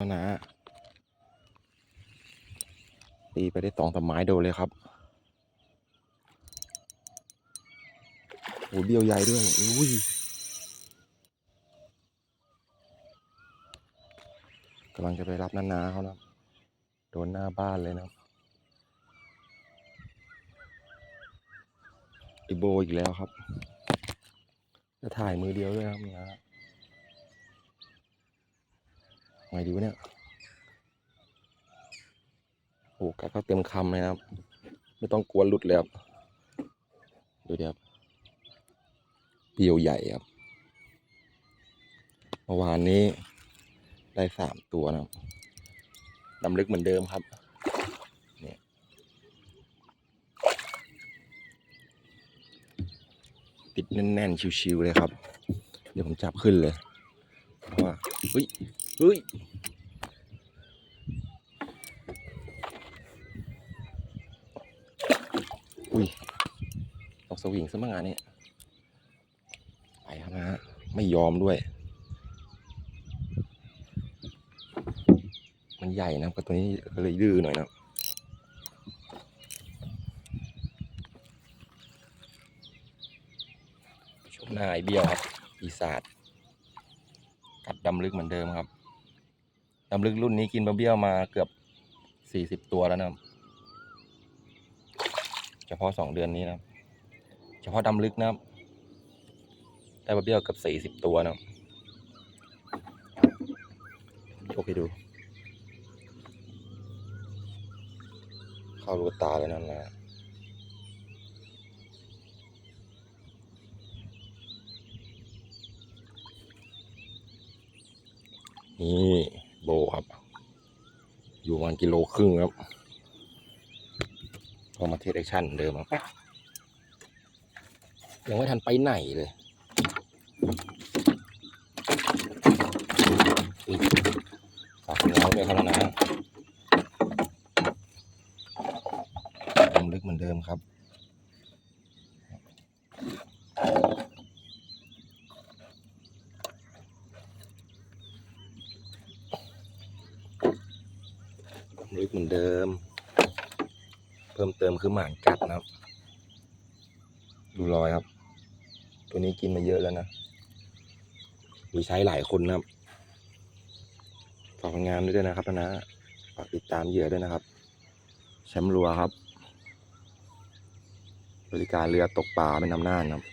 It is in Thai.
นะตีไปได้สองสามไม้โดนเลยครับโอ้เบี้ยวใหญ่ด้วยอุ้ยกำลังจะไปรับนานาเขานะโดนหน้าบ้านเลยนะไอโบอีกแล้วครับ จะถ่ายมือเดียวด้วยครับนะ ไงดีวะเนี่ยโอ้กัดก็เต็มคำเลยนะครับ ไม่ต้องกลัวหลุดเลยครับดูดิครับเปียวใหญ่ครับเมื่อวานนี้ได้สามตัวนะครับดำลึกเหมือนเดิมครับเนี่ยติดแน่นๆ ชิวๆเลยครับ เดี๋ยวผมจับขึ้นเลย เพราะว่าเฮ้ย เฮ้ยอุ้ยตกสวิงซะมั่งอันนี้ไปครับนะฮะไม่ยอมด้วย มันใหญ่นะครับกับตัวนี้ก็เลยดื้อหน่อยนะครับชมหน้าไอเบี้ยวครับปีศาจกัดดำลึกเหมือนเดิมครับ ดำลึกรุ่นนี้กินบะเบี้ยวมาเกือบสี่สิบตัวแล้วนะเฉพาะสองเดือนนี้นะเฉพาะดำลึกนะได้บะเบี้ยวเกือบสี่สิบตัวนะโชคให้ดู เข้าลูกตาเลยนั่นแหละนี่ โบครับ อยู่ประมาณกิโลครึ่งครับพอมาเทสแอคชั่นเดิมครับยังไม่ทันไปไหนเลยอุ๊ยฝากน้องด้วยครับนะดำลึกเหมือนเดิมครับ ลึกเหมือนเดิม เพิ่มเติมคือหมานกัดนะครับ ดูรอยครับ ตัวนี้กินมาเยอะแล้วนะ มีใช้หลายคนนะครับ ฝากผลงานด้วยนะครับนะ ฝากติดตามเหยื่อด้วยนะครับ แชมป์รัวครับ บริการเรือตกปลาเป็นอำนาจนะครับ